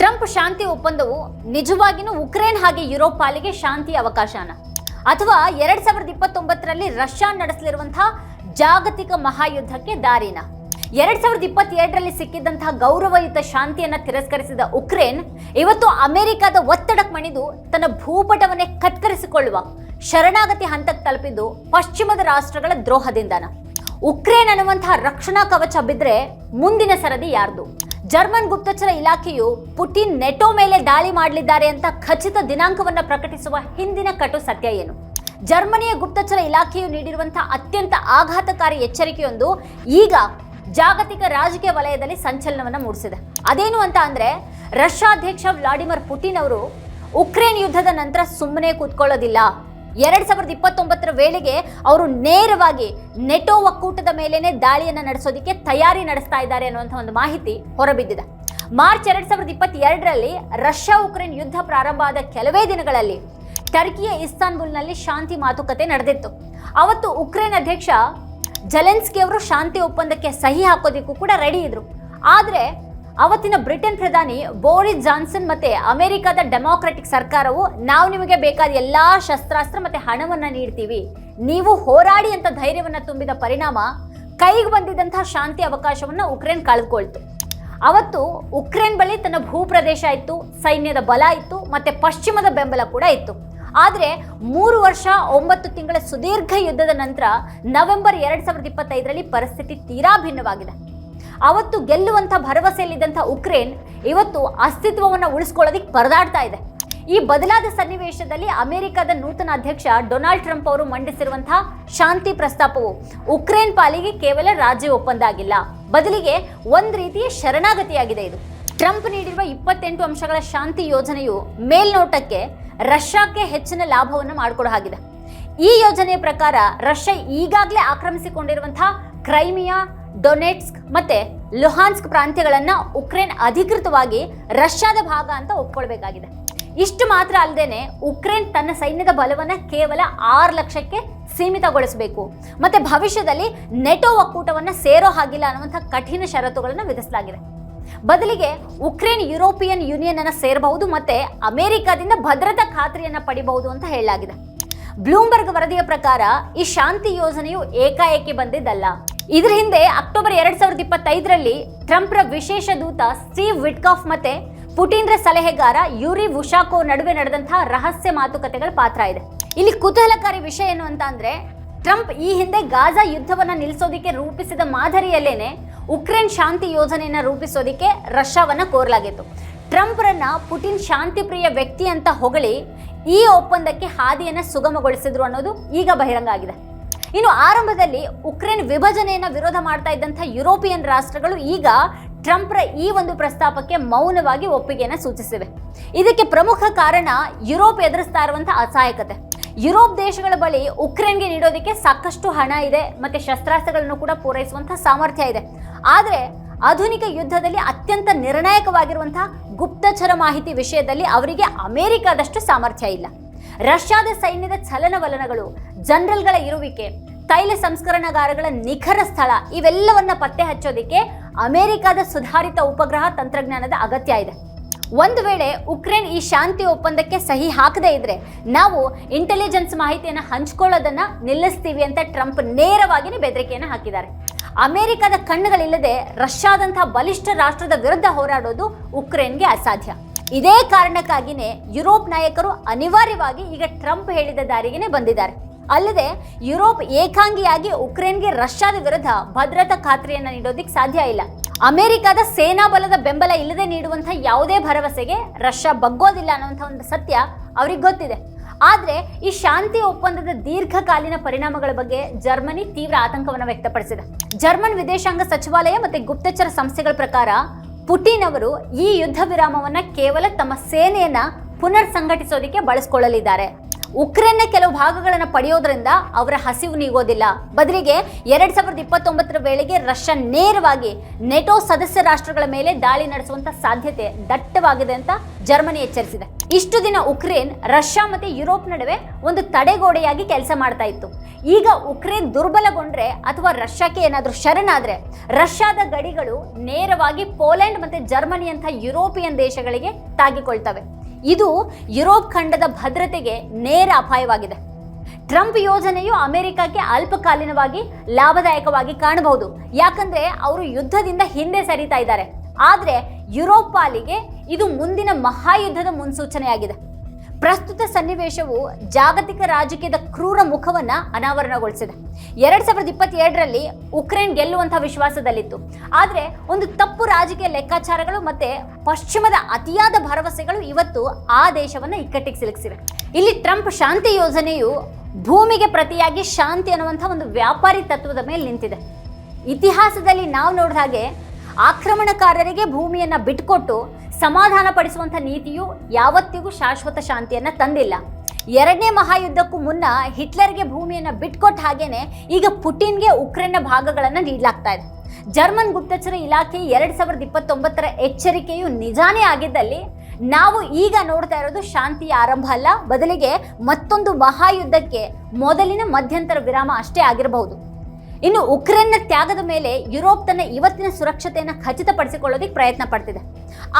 Trump ಶಾಂತಿ ಒಪ್ಪಂದವು ನಿಜವಾಗಿನೂ Ukraine ಹಾಗೆ Europe ಪಾಲಿಗೆ ಶಾಂತಿ ಅವಕಾಶನ? ಅಥವಾ ಎರಡ್ ಸಾವಿರದ ಇಪ್ಪತ್ತೊಂಬತ್ತರಲ್ಲಿ ರಷ್ಯಾ ನಡೆಸಲಿರುವಂತಹ ಜಾಗತಿಕ ಮಹಾಯುದ್ಧಕ್ಕೆ ದಾರಿನ? ಎರಡ್ ಸಾವಿರದ ಇಪ್ಪತ್ತೆರಡರಲ್ಲಿ ಸಿಕ್ಕಿದ್ದಂತಹ ಗೌರವಯುತ ಶಾಂತಿಯನ್ನ ತಿರಸ್ಕರಿಸಿದ ಉಕ್ರೇನ್ ಇವತ್ತು ಅಮೆರಿಕದ ಒತ್ತಡಕ್ಕೆ ಮಣಿದು ತನ್ನ ಭೂಪಟವನ್ನೇ ಕತ್ಕರಿಸಿಕೊಳ್ಳುವ ಶರಣಾಗತಿ ಹಂತಕ್ಕೆ ತಲುಪಿದ್ದು ಪಶ್ಚಿಮದ ರಾಷ್ಟ್ರಗಳ ದ್ರೋಹದಿಂದನ. ಉಕ್ರೇನ್ ಅನ್ನುವಂತಹ ರಕ್ಷಣಾ ಕವಚ ಬಿದ್ದರೆ ಮುಂದಿನ ಸರದಿ ಯಾರ್ದು? ಜರ್ಮನ್ ಗುಪ್ತಚರ ಇಲಾಖೆಯು ಪುಟಿನ್ ನೆಟೋ ಮೇಲೆ ದಾಳಿ ಮಾಡಲಿದ್ದಾರೆ ಅಂತ ಖಚಿತ ದಿನಾಂಕವನ್ನು ಪ್ರಕಟಿಸುವ ಹಿಂದಿನ ಕಟು ಸತ್ಯ ಏನು? ಜರ್ಮನಿಯ ಗುಪ್ತಚರ ಇಲಾಖೆಯು ನೀಡಿರುವಂತಹ ಅತ್ಯಂತ ಆಘಾತಕಾರಿ ಎಚ್ಚರಿಕೆಯೊಂದು ಈಗ ಜಾಗತಿಕ ರಾಜಕೀಯ ವಲಯದಲ್ಲಿ ಸಂಚಲನವನ್ನು ಮೂಡಿಸಿದೆ. ಅದೇನು ಅಂತ ಅಂದ್ರೆ, ರಷ್ಯಾ ಅಧ್ಯಕ್ಷ ವ್ಲಾಡಿಮಿರ್ ಪುಟಿನ್ ಅವರು ಉಕ್ರೇನ್ ಯುದ್ಧದ ನಂತರ ಸುಮ್ಮನೆ ಕೂತ್ಕೊಳ್ಳೋದಿಲ್ಲ. ಎರಡ್ ಸಾವಿರದ ಇಪ್ಪತ್ತೊಂಬತ್ತರ ವೇಳೆಗೆ ಅವರು ನೇರವಾಗಿ ನೆಟೋ ಒಕ್ಕೂಟದ ಮೇಲೇನೆ ದಾಳಿಯನ್ನು ನಡೆಸೋದಕ್ಕೆ ತಯಾರಿ ನಡೆಸ್ತಾ ಇದ್ದಾರೆ ಅನ್ನುವಂಥ ಒಂದು ಮಾಹಿತಿ ಹೊರಬಿದ್ದಿದೆ. ಮಾರ್ಚ್ ಎರಡ್ ಸಾವಿರದ ಇಪ್ಪತ್ತೆರಡರಲ್ಲಿ ರಷ್ಯಾ ಉಕ್ರೇನ್ ಯುದ್ಧ ಪ್ರಾರಂಭ ಆದ ಕೆಲವೇ ದಿನಗಳಲ್ಲಿ ಟರ್ಕಿಯ ಇಸ್ತಾನ್ಬುಲ್ನಲ್ಲಿ ಶಾಂತಿ ಮಾತುಕತೆ ನಡೆದಿತ್ತು. ಅವತ್ತು ಉಕ್ರೇನ್ ಅಧ್ಯಕ್ಷ ಜಲೆನ್ಸ್ಕಿ ಅವರು ಶಾಂತಿ ಒಪ್ಪಂದಕ್ಕೆ ಸಹಿ ಹಾಕೋದಿಕ್ಕೂ ಕೂಡ ರೆಡಿ ಇದ್ರು. ಆದ್ರೆ ಅವತ್ತಿನ ಬ್ರಿಟನ್ ಪ್ರಧಾನಿ ಬೋರಿಸ್ ಜಾನ್ಸನ್ ಮತ್ತೆ ಅಮೆರಿಕದ ಡೆಮಾಕ್ರೆಟಿಕ್ ಸರ್ಕಾರವು ನಾವು ನಿಮಗೆ ಬೇಕಾದ ಎಲ್ಲಾ ಶಸ್ತ್ರಾಸ್ತ್ರ ಮತ್ತೆ ಹಣವನ್ನ ನೀಡ್ತೀವಿ. ನೀವು ಹೋರಾಡಿ ಅಂತ ಧೈರ್ಯವನ್ನ ತುಂಬಿದ ಪರಿಣಾಮ ಕೈಗೆ ಬಂದಿದ್ದಂತಹ ಶಾಂತಿ ಅವಕಾಶವನ್ನ ಉಕ್ರೇನ್ ಕಳೆದುಕೊಳ್ತು ಅವತ್ತು ಉಕ್ರೇನ್ ಬಳಿ ತನ್ನ ಭೂಪ್ರದೇಶ ಇತ್ತು, ಸೈನ್ಯದ ಬಲ ಇತ್ತು ಮತ್ತೆ ಪಶ್ಚಿಮದ ಬೆಂಬಲ ಕೂಡ ಇತ್ತು. ಆದರೆ ಮೂರು ವರ್ಷ, ಒಂಬತ್ತು ತಿಂಗಳ ಸುದೀರ್ಘ ಯುದ್ಧದ ನಂತರ ನವೆಂಬರ್ ಎರಡು ಸಾವಿರದ ಇಪ್ಪತ್ತೈದರಲ್ಲಿ ಪರಿಸ್ಥಿತಿ ತೀರಾ ಭಿನ್ನವಾಗಿದೆ. ಅವತ್ತು ಗೆಲ್ಲುವಂಥ ಭರವಸೆಯಲ್ಲಿದ್ದಂಥ ಉಕ್ರೇನ್ ಇವತ್ತು ಅಸ್ತಿತ್ವವನ್ನು ಉಳಿಸ್ಕೊಳ್ಳೋದಕ್ಕೆ ಪರದಾಡ್ತಾ ಇದೆ. ಈ ಬದಲಾದ ಸನ್ನಿವೇಶದಲ್ಲಿ ಅಮೆರಿಕದ ನೂತನ ಅಧ್ಯಕ್ಷ ಡೊನಾಲ್ಡ್ ಟ್ರಂಪ್ ಅವರು ಮಂಡಿಸಿರುವಂತಹ ಶಾಂತಿ ಪ್ರಸ್ತಾಪವು ಉಕ್ರೇನ್ ಪಾಲಿಗೆ ಕೇವಲ ರಾಜ್ಯ ಒಪ್ಪಂದ ಆಗಿಲ್ಲ, ಬದಲಿಗೆ ಒಂದು ರೀತಿಯ ಶರಣಾಗತಿಯಾಗಿದೆ ಇದು. ಟ್ರಂಪ್ ನೀಡಿರುವ ಇಪ್ಪತ್ತೆಂಟು ಅಂಶಗಳ ಶಾಂತಿ ಯೋಜನೆಯು ಮೇಲ್ನೋಟಕ್ಕೆ ರಷ್ಯಾಕ್ಕೆ ಹೆಚ್ಚಿನ ಲಾಭವನ್ನು ಮಾಡಿಕೊಡೋ ಹಾಗಿದೆ. ಈ ಯೋಜನೆಯ ಪ್ರಕಾರ ರಷ್ಯಾ ಈಗಾಗಲೇ ಆಕ್ರಮಿಸಿಕೊಂಡಿರುವಂತಹ ಕ್ರೈಮಿಯಾ ಡೊನೆಟ್ಸ್ಕ್ ಮತ್ತೆ ಲುಹಾನ್ಸ್ಕ್ ಪ್ರಾಂತ್ಯಗಳನ್ನ ಉಕ್ರೇನ್ ಅಧಿಕೃತವಾಗಿ ರಷ್ಯಾದ ಭಾಗ ಅಂತ ಒಪ್ಕೊಳ್ಬೇಕಾಗಿದೆ. ಇಷ್ಟು ಮಾತ್ರ ಅಲ್ಲದೇನೆ ಉಕ್ರೇನ್ ತನ್ನ ಸೈನ್ಯದ ಬಲವನ್ನು ಕೇವಲ ಆರು ಲಕ್ಷಕ್ಕೆ ಸೀಮಿತಗೊಳಿಸಬೇಕು. ಮತ್ತೆ ಭವಿಷ್ಯದಲ್ಲಿ ನೆಟೋ ಒಕ್ಕೂಟವನ್ನು ಸೇರೋ ಹಾಗಿಲ್ಲ ಅನ್ನುವಂಥ ಕಠಿಣ ಷರತ್ತುಗಳನ್ನು ವಿಧಿಸಲಾಗಿದೆ. ಬದಲಿಗೆ ಉಕ್ರೇನ್ ಯುರೋಪಿಯನ್ ಯೂನಿಯನ್ ಅನ್ನು ಸೇರಬಹುದು ಮತ್ತೆ ಅಮೆರಿಕಾದಿಂದ ಭದ್ರತಾ ಖಾತ್ರಿಯನ್ನು ಪಡಿಬಹುದು ಅಂತ ಹೇಳಲಾಗಿದೆ. ಬ್ಲೂಮ್ಬರ್ಗ್ ವರದಿಯ ಪ್ರಕಾರ ಈ ಶಾಂತಿ ಯೋಜನೆಯು ಏಕಾಏಕಿ ಬಂದಿದ್ದಲ್ಲ. ಇದ್ರ ಹಿಂದೆ ಅಕ್ಟೋಬರ್ ಎರಡ್ ಸಾವಿರದ ಇಪ್ಪತ್ತೈದರಲ್ಲಿ ಟ್ರಂಪ್ರ ವಿಶೇಷ ದೂತ ಸ್ಟೀವ್ ವಿಟ್ಕಾಫ್ ಮತ್ತೆ ಪುಟಿನ್ರ ಸಲಹೆಗಾರ ಯೂರಿ ವುಶಾಕೋ ನಡುವೆ ನಡೆದಂತಹ ರಹಸ್ಯ ಮಾತುಕತೆಗಳ ಪಾತ್ರ ಇದೆ. ಇಲ್ಲಿ ಕುತೂಹಲಕಾರಿ ವಿಷಯ ಏನು ಅಂತ ಅಂದ್ರೆ, ಟ್ರಂಪ್ ಈ ಹಿಂದೆ ಗಾಜಾ ಯುದ್ಧವನ್ನ ನಿಲ್ಲಿಸೋದಿಕ್ಕೆ ರೂಪಿಸಿದ ಮಾದರಿಯಲ್ಲೇನೆ ಉಕ್ರೇನ್ ಶಾಂತಿ ಯೋಜನೆಯನ್ನ ರೂಪಿಸೋದಿಕ್ಕೆ ರಷ್ಯಾವನ್ನ ಕೋರಲಾಗಿತ್ತು. ಟ್ರಂಪ್ರನ್ನ ಪುಟಿನ್ ಶಾಂತಿಪ್ರಿಯ ವ್ಯಕ್ತಿ ಅಂತ ಹೊಗಳಿ ಈ ಒಪ್ಪಂದಕ್ಕೆ ಹಾದಿಯನ್ನ ಸುಗಮಗೊಳಿಸಿದ್ರು ಅನ್ನೋದು ಈಗ ಬಹಿರಂಗ ಆಗಿದೆ ಇನ್ನು ಆರಂಭದಲ್ಲಿ ಉಕ್ರೇನ್ ವಿಭಜನೆಯನ್ನ ವಿರೋಧ ಮಾಡ್ತಾ ಇದ್ದಂಥ ಯುರೋಪಿಯನ್ ರಾಷ್ಟ್ರಗಳು ಈಗ ಟ್ರಂಪ್ರ ಈ ಒಂದು ಪ್ರಸ್ತಾಪಕ್ಕೆ ಮೌನವಾಗಿ ಒಪ್ಪಿಗೆಯನ್ನು ಸೂಚಿಸಿವೆ. ಇದಕ್ಕೆ ಪ್ರಮುಖ ಕಾರಣ ಯುರೋಪ್ ಎದುರಿಸ್ತಾ ಇರುವಂತಹ ಅಸಹಾಯಕತೆ. ಯುರೋಪ್ ದೇಶಗಳ ಬಳಿ ಉಕ್ರೇನ್ಗೆ ನೀಡೋದಕ್ಕೆ ಸಾಕಷ್ಟು ಹಣ ಇದೆ, ಮತ್ತೆ ಶಸ್ತ್ರಾಸ್ತ್ರಗಳನ್ನು ಕೂಡ ಪೂರೈಸುವಂತಹ ಸಾಮರ್ಥ್ಯ ಇದೆ. ಆದರೆ ಆಧುನಿಕ ಯುದ್ಧದಲ್ಲಿ ಅತ್ಯಂತ ನಿರ್ಣಾಯಕವಾಗಿರುವಂತಹ ಗುಪ್ತಚರ ಮಾಹಿತಿ ವಿಷಯದಲ್ಲಿ ಅವರಿಗೆ ಅಮೆರಿಕದಷ್ಟು ಸಾಮರ್ಥ್ಯ ಇಲ್ಲ. ರಷ್ಯಾದ ಸೈನ್ಯದ ಚಲನವಲನಗಳು ಜನರಲ್ಗಳ ಇರುವಿಕೆ, ತೈಲ ಸಂಸ್ಕರಣಾಗಾರಗಳ ನಿಖರ ಸ್ಥಳ, ಇವೆಲ್ಲವನ್ನ ಪತ್ತೆ ಹಚ್ಚೋದಿಕ್ಕೆ ಅಮೆರಿಕದ ಸುಧಾರಿತ ಉಪಗ್ರಹ ತಂತ್ರಜ್ಞಾನದ ಅಗತ್ಯ ಇದೆ. ಒಂದು ವೇಳೆ ಉಕ್ರೇನ್ ಈ ಶಾಂತಿ ಒಪ್ಪಂದಕ್ಕೆ ಸಹಿ ಹಾಕದೇ ಇದ್ರೆ ನಾವು ಇಂಟೆಲಿಜೆನ್ಸ್ ಮಾಹಿತಿಯನ್ನು ಹಂಚ್ಕೊಳ್ಳೋದನ್ನ ನಿಲ್ಲಿಸ್ತೀವಿ ಅಂತ ಟ್ರಂಪ್ ನೇರವಾಗಿ ಬೆದರಿಕೆಯನ್ನು ಹಾಕಿದ್ದಾರೆ. ಅಮೆರಿಕದ ಕಣ್ಣುಗಳಿಲ್ಲದೆ ರಷ್ಯಾದಂತಹ ಬಲಿಷ್ಠ ರಾಷ್ಟ್ರದ ವಿರುದ್ಧ ಹೋರಾಡೋದು ಉಕ್ರೇನ್ಗೆ ಅಸಾಧ್ಯ. ಇದೇ ಕಾರಣಕ್ಕಾಗಿಯೇ ಯುರೋಪ್ ನಾಯಕರು ಅನಿವಾರ್ಯವಾಗಿ ಈಗ ಟ್ರಂಪ್ ಹೇಳಿದ ದಾರಿಗೆನೆ ಬಂದಿದ್ದಾರೆ. ಅಲ್ಲದೆ ಯುರೋಪ್ ಏಕಾಂಗಿಯಾಗಿ ಉಕ್ರೇನ್ಗೆ ರಷ್ಯಾದ ವಿರುದ್ಧ ಭದ್ರತಾ ಖಾತ್ರಿಯನ್ನು ನೀಡೋದಿಕ್ಕೆ ಸಾಧ್ಯ ಇಲ್ಲ. ಅಮೆರಿಕದ ಸೇನಾ ಬಲದ ಬೆಂಬಲ ಇಲ್ಲದೆ ನೀಡುವಂತಹ ಯಾವುದೇ ಭರವಸೆಗೆ ರಷ್ಯಾ ಬಗ್ಗೋದಿಲ್ಲ ಅನ್ನುವಂಥ ಒಂದು ಸತ್ಯ ಅವ್ರಿಗೆ ಗೊತ್ತಿದೆ. ಆದರೆ ಈ ಶಾಂತಿ ಒಪ್ಪಂದದ ದೀರ್ಘಕಾಲೀನ ಪರಿಣಾಮಗಳ ಬಗ್ಗೆ ಜರ್ಮನಿ ತೀವ್ರ ಆತಂಕವನ್ನು ವ್ಯಕ್ತಪಡಿಸಿದೆ. ಜರ್ಮನ್ ವಿದೇಶಾಂಗ ಸಚಿವಾಲಯ ಮತ್ತು ಗುಪ್ತಚರ ಸಂಸ್ಥೆಗಳ ಪ್ರಕಾರ ಪುಟಿನ್ ಅವರು ಈ ಯುದ್ಧ ವಿರಾಮವನ್ನು ಕೇವಲ ತಮ್ಮ ಸೇನೆಯನ್ನು ಪುನರ್ ಸಂಘಟಿಸೋದಕ್ಕೆ ಬಳಸ್ಕೊಳ್ಳಲಿದ್ದಾರೆ. ಉಕ್ರೇನ್ನ ಕೆಲವು ಭಾಗಗಳನ್ನು ಪಡೆಯೋದ್ರಿಂದ ಅವರ ಹಸಿವು ನೀಗೋದಿಲ್ಲ. ಬದಲಿಗೆ ಎರಡ್ ಸಾವಿರದ ಇಪ್ಪತ್ತೊಂಬತ್ತರ ವೇಳೆಗೆ ರಷ್ಯಾ ನೇರವಾಗಿ ನೆಟೋ ಸದಸ್ಯ ರಾಷ್ಟ್ರಗಳ ಮೇಲೆ ದಾಳಿ ನಡೆಸುವಂತ ಸಾಧ್ಯತೆ ದಟ್ಟವಾಗಿದೆ ಅಂತ ಜರ್ಮನಿ ಎಚ್ಚರಿಸಿದೆ. ಇಷ್ಟು ದಿನ ಉಕ್ರೇನ್ ರಷ್ಯಾ ಮತ್ತೆ ಯುರೋಪ್ ನಡುವೆ ಒಂದು ತಡೆಗೋಡೆಯಾಗಿ ಕೆಲಸ ಮಾಡ್ತಾ ಇತ್ತು. ಈಗ ಉಕ್ರೇನ್ ದುರ್ಬಲಗೊಂಡ್ರೆ ಅಥವಾ ರಷ್ಯಾಕ್ಕೆ ಏನಾದರೂ ಶರಣಾದ್ರೆ ರಷ್ಯಾದ ಗಡಿಗಳು ನೇರವಾಗಿ ಪೋಲೆಂಡ್ ಮತ್ತೆ ಜರ್ಮನಿ ಅಂತ ಯುರೋಪಿಯನ್ ದೇಶಗಳಿಗೆ ತಾಗಿಕೊಳ್ತವೆ. ಇದು ಯುರೋಪ್ ಖಂಡದ ಭದ್ರತೆಗೆ ನೇರ ಅಪಾಯವಾಗಿದೆ. ಟ್ರಂಪ್ ಯೋಜನೆಯು ಅಮೆರಿಕಕ್ಕೆ ಅಲ್ಪಕಾಲೀನವಾಗಿ ಲಾಭದಾಯಕವಾಗಿ ಕಾಣಬಹುದು. ಯಾಕಂದ್ರೆ ಅವರು ಯುದ್ಧದಿಂದ ಹಿಂದೆ ಸರಿತಾ ಇದ್ದಾರೆ. ಆದರೆ ಯುರೋಪ್ ಪಾಲಿಗೆ ಇದು ಮುಂದಿನ ಮಹಾಯುದ್ಧದ ಮುನ್ಸೂಚನೆಯಾಗಿದೆ. ಪ್ರಸ್ತುತ ಸನ್ನಿವೇಶವು ಜಾಗತಿಕ ರಾಜಕೀಯದ ಕ್ರೂರ ಮುಖವನ್ನ ಅನಾವರಣಗೊಳಿಸಿದೆ. ಎರಡ್ ಸಾವಿರದ ಇಪ್ಪತ್ತೆರಡರಲ್ಲಿ ಉಕ್ರೇನ್ ಗೆಲ್ಲುವಂತಹ ವಿಶ್ವಾಸದಲ್ಲಿತ್ತು. ಆದರೆ ಒಂದು ತಪ್ಪು ರಾಜಕೀಯ ಲೆಕ್ಕಾಚಾರಗಳು ಮತ್ತೆ ಪಶ್ಚಿಮದ ಅತಿಯಾದ ಭರವಸೆಗಳು ಇವತ್ತು ಆ ದೇಶವನ್ನ ಇಕ್ಕಟ್ಟಿಗೆ ಸಿಲುಕಿಸಿವೆ. ಇಲ್ಲಿ ಟ್ರಂಪ್ ಶಾಂತಿ ಯೋಜನೆಯು ಭೂಮಿಗೆ ಪ್ರತಿಯಾಗಿ ಶಾಂತಿ ಅನ್ನುವಂಥ ಒಂದು ವ್ಯಾಪಾರಿ ತತ್ವದ ಮೇಲೆ ನಿಂತಿದೆ. ಇತಿಹಾಸದಲ್ಲಿ ನಾವು ನೋಡಿದ ಹಾಗೆ ಆಕ್ರಮಣಕಾರರಿಗೆ ಭೂಮಿಯನ್ನು ಬಿಟ್ಕೊಟ್ಟು ಸಮಾಧಾನ ಪಡಿಸುವಂಥ ನೀತಿಯು ಯಾವತ್ತಿಗೂ ಶಾಶ್ವತ ಶಾಂತಿಯನ್ನು ತಂದಿಲ್ಲ. ಎರಡನೇ ಮಹಾಯುದ್ಧಕ್ಕೂ ಮುನ್ನ ಹಿಟ್ಲರ್ಗೆ ಭೂಮಿಯನ್ನು ಬಿಟ್ಕೊಟ್ಟ ಹಾಗೇನೆ ಈಗ ಪುಟಿನ್ಗೆ ಉಕ್ರೇನ್ನ ಭಾಗಗಳನ್ನು ನೀಡಲಾಗ್ತಾ ಇದೆ. ಜರ್ಮನ್ ಗುಪ್ತಚರ ಇಲಾಖೆ ಎರಡು ಸಾವಿರದ ಇಪ್ಪತ್ತೊಂಬತ್ತರ ಎಚ್ಚರಿಕೆಯು ನಿಜಾನೇ ಆಗಿದ್ದಲ್ಲಿ ನಾವು ಈಗ ನೋಡ್ತಾ ಇರೋದು ಶಾಂತಿಯ ಆರಂಭ ಅಲ್ಲ, ಬದಲಿಗೆ ಮತ್ತೊಂದು ಮಹಾಯುದ್ಧಕ್ಕೆ ಮೊದಲಿನ ಮಧ್ಯಂತರ ವಿರಾಮ ಅಷ್ಟೇ ಆಗಿರಬಹುದು. ಇನ್ನು ಉಕ್ರೇನ್ನ ತ್ಯಾಗದ ಮೇಲೆ ಯುರೋಪ್ ತನ್ನ ಇವತ್ತಿನ ಸುರಕ್ಷತೆಯನ್ನು ಖಚಿತಪಡಿಸಿಕೊಳ್ಳೋದಕ್ಕೆ ಪ್ರಯತ್ನ ಪಡ್ತಿದೆ.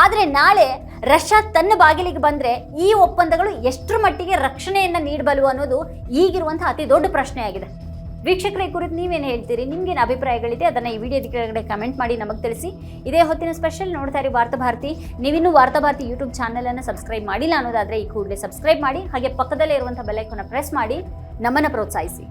ಆದರೆ ನಾಳೆ ರಷ್ಯಾ ತನ್ನ ಬಾಗಿಲಿಗೆ ಬಂದರೆ ಈ ಒಪ್ಪಂದಗಳು ಎಷ್ಟರ ಮಟ್ಟಿಗೆ ರಕ್ಷಣೆಯನ್ನು ನೀಡಬಲ್ಲು ಅನ್ನೋದು ಈಗಿರುವಂಥ ಅತಿ ದೊಡ್ಡ ಪ್ರಶ್ನೆಯಾಗಿದೆ. ವೀಕ್ಷಕರ, ಈ ಕುರಿತು ನೀವೇನು ಹೇಳ್ತೀರಿ? ನಿಮಗೇನು ಅಭಿಪ್ರಾಯಗಳಿದೆ? ಅದನ್ನು ಈ ವಿಡಿಯೋದ ಕೆಳಗಡೆ ಕಮೆಂಟ್ ಮಾಡಿ ನಮಗೆ ತಿಳಿಸಿ. ಇದೇ ಹೊತ್ತಿನ ಸ್ಪೆಷಲ್ ನೋಡ್ತಾ ಇರಿ ವಾರ್ತಾ ಭಾರತಿ. ನೀವಿನ್ನೂ ವಾರ್ತಾ ಭಾರತಿ ಯೂಟ್ಯೂಬ್ ಚಾನಲನ್ನು ಸಬ್ಸ್ಕ್ರೈಬ್ ಮಾಡಿಲ್ಲ ಅನ್ನೋದಾದರೆ ಈ ಕೂಡಲೇ ಸಬ್ಸ್ಕ್ರೈಬ್ ಮಾಡಿ, ಹಾಗೆ ಪಕ್ಕದಲ್ಲೇ ಇರುವಂಥ ಬೆಲೈಕನ್ನು ಪ್ರೆಸ್ ಮಾಡಿ ನಮ್ಮನ್ನು ಪ್ರೋತ್ಸಾಹಿಸಿ.